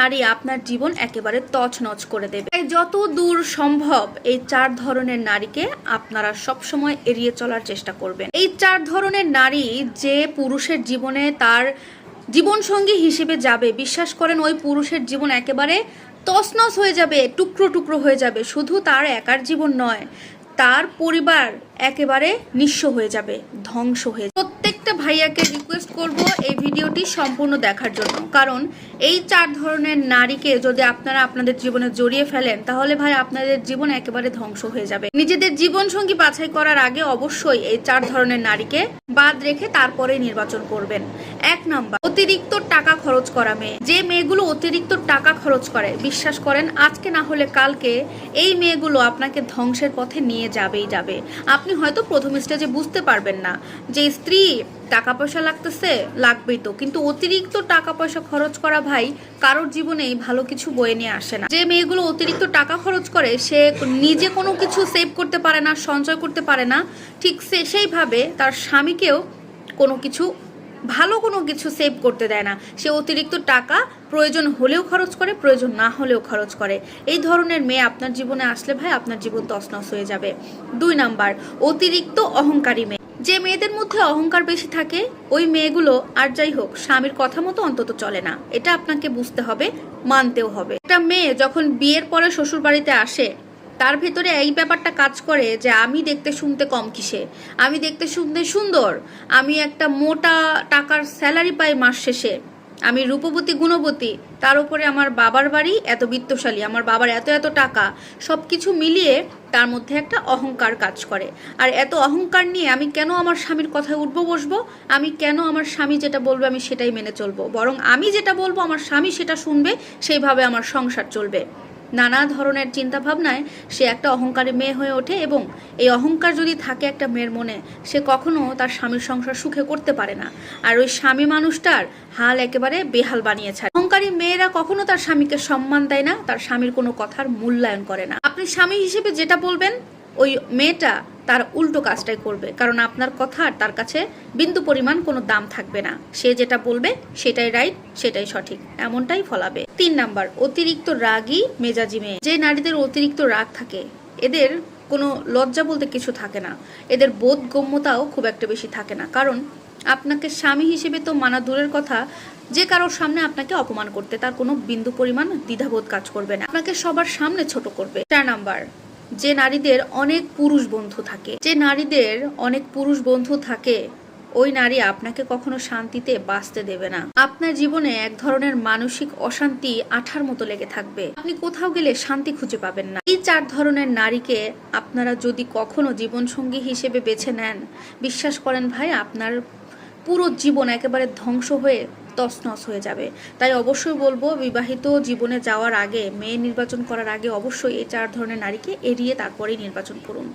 নারী আপনার জীবন একেবারে তছনছ করে দেবে তাই যত দূর সম্ভব এই চার ধরনের নারীকে আপনারা সবসময় এড়িয়ে চলার চেষ্টা করবেন এই চার ধরনের নারী যে পুরুষের জীবনে তার জীবনসঙ্গী হিসেবে যাবে, বিশ্বাস করেন ওই পুরুষের জীবন একেবারে তছনছ হয়ে যাবে, টুকরো টুকরো হয়ে যাবে, শুধু তার একার জীবন নয়, তার পরিবার একেবারে নিঃস্ব হয়ে যাবে, ধ্বংস হয়ে। প্রত্যেকটা ভাইয়াকে রিকোয়েস্ট করব এই ভিডিওটি সম্পূর্ণ দেখার জন্য। কারণ এই চার ধরনের নারীকে যদি আপনারা আপনাদের জীবনে জড়িয়ে ফেলেন, তাহলে ভাই আপনাদের জীবন একেবারে ধ্বংস হয়ে যাবে। নিজেদের জীবন সঙ্গী বাছাই করার আগে অবশ্যই এই চার ধরনের নারীকে বাদ রেখে তারপরে নির্বাচন করবেন। এক নাম্বার, অতিরিক্ত টাকা খরচ করা মেয়ে। যে মেয়েগুলো অতিরিক্ত টাকা খরচ করে, বিশ্বাস করেন, আজকে না হলে কালকে এই মেয়েগুলো আপনাকে ধ্বংসের পথে নিয়ে যাবেই যাবে। আপনি হয়তো প্রথম স্টেজে বুঝতে পারবেন না যে, স্ত্রী টাকা পয়সা লাগতেছে, লাগবেই তো। কিন্তু অতিরিক্ত টাকা পয়সা খরচ করা ভাই কারোর জীবনেই ভালো কিছু বয়ে নিয়ে আসে না। যে মেয়েগুলো অতিরিক্ত টাকা খরচ করে, সে নিজে কোনো কিছু সেভ করতে পারে না, সঞ্চয় করতে পারে না, ঠিক সে, সেইভাবে তার স্বামীকেও কোনো কিছু ভালো কোনো কিছু সেভ করতে দেয় না। সে অতিরিক্ত টাকা প্রয়োজন হলেও খরচ করে, প্রয়োজন না হলেও খরচ করে। এই ধরনের মেয়ে আপনার জীবনে আসলে ভাই আপনার জীবন তছনছ হয়ে যাবে। দুই নাম্বার, অতিরিক্ত অহংকারী মেয়ে। যে মেয়েদের মধ্যে অহংকার বেশি থাকে, ওই মেয়েগুলো আর যাই হোক, স্বামীর কথা মতো অন্তত চলে না। এটা আপনাকে বুঝতে হবে, মানতেও হবে। একটা মেয়ে যখন বিয়ের পরে শ্বশুর বাড়িতে আসে তার ভেতরে এই ব্যাপারটা কাজ করে যে আমি দেখতে শুনতে কম কিসে? আমি দেখতে শুনতে সুন্দর। আমি একটা মোটা টাকার স্যালারি পাই মাস শেষে। আমি রূপবতী, গুণবতী। তার উপরে আমার বাবার বাড়ি এত বিত্তশালী, আমার বাবার এত এত টাকা। সব কিছু মিলিয়ে তার মধ্যে একটা অহংকার কাজ করে। আর এত অহংকার নিয়ে আমি কেন আমার স্বামীর কথায় উঠবো, বসবো? আমি কেন আমার স্বামী যেটা বলবে আমি সেটাই মেনে চলবো। বরং আমি যেটা বলব, আমার স্বামী সেটা শুনবে, সেইভাবে আমার সংসার চলবে। নানা ধরনের চিন্তা ভাবনায় সে একটা অহংকারী মেয়ে হয়ে ওঠে এবং এই অহংকার যদি থাকে একটা মেয়ের মনে, সে কখনো তার স্বামীর সংসার সুখে করতে পারে না। আর ওই স্বামী মানুষটার হাল একেবারে বেহাল বানিয়ে ছাড়ে। অহংকারী মেয়েরা কখনো তার স্বামীকে সম্মান দেয় না, তার স্বামীর কোনো কথার মূল্যায়ন করে না। আপনি স্বামী হিসেবে যেটা বলবেন, ওই মেয়েটা তার উল্টো কাজটাই করবে। কারণ আপনার কথার তার কাছে বিন্দু পরিমাণ কোনো দাম থাকবে না। সে যেটা বলবে সেটাই রাইট সেটাই সঠিক, এমনটাই ফলাবে। তিন নাম্বার, অতিরিক্ত রাগই মেজাজি মেয়ে। যে নারীদের অতিরিক্ত রাগ থাকে, এদের কোনো লজ্জা বলতে কিছু থাকে না। এদের বোধগম্যতাও খুব একটা বেশি থাকে না। কারণ আপনাকে স্বামী হিসেবে তো মানা দূরের কথা, যে কারোর সামনে আপনাকে অপমান করতে তার কোনো বিন্দু পরিমাণ দ্বিধাবোধ কাজ করবে না। আপনাকে সবার সামনে ছোট করবে। চার নাম্বার যে নারীদের অনেক পুরুষ বন্ধু থাকে। যে নারীদের অনেক পুরুষ বন্ধু থাকে, ওই নারী আপনাকে কখনো শান্তিতে বাঁচতে দেবে না। আপনার জীবনে এক ধরনের মানসিক অশান্তি আঠার মতো লেগে থাকবে। আপনি কোথাও গেলে শান্তি খুঁজে পাবেন না। এই চার ধরনের নারীকে আপনারা যদি কখনো জীবনসঙ্গী হিসেবে বেছে নেন, বিশ্বাস করেন ভাই, আপনার পুরো জীবন একেবারে ধ্বংস হয়ে তসনস হয়ে যাবে। তাই অবশ্যই বলব, বিবাহিত জীবনে যাওয়ার আগে, মেয়ে নির্বাচন করার আগে অবশ্যই এই চার ধরনের নারীকে এড়িয়ে তারপরেই নির্বাচন করুন।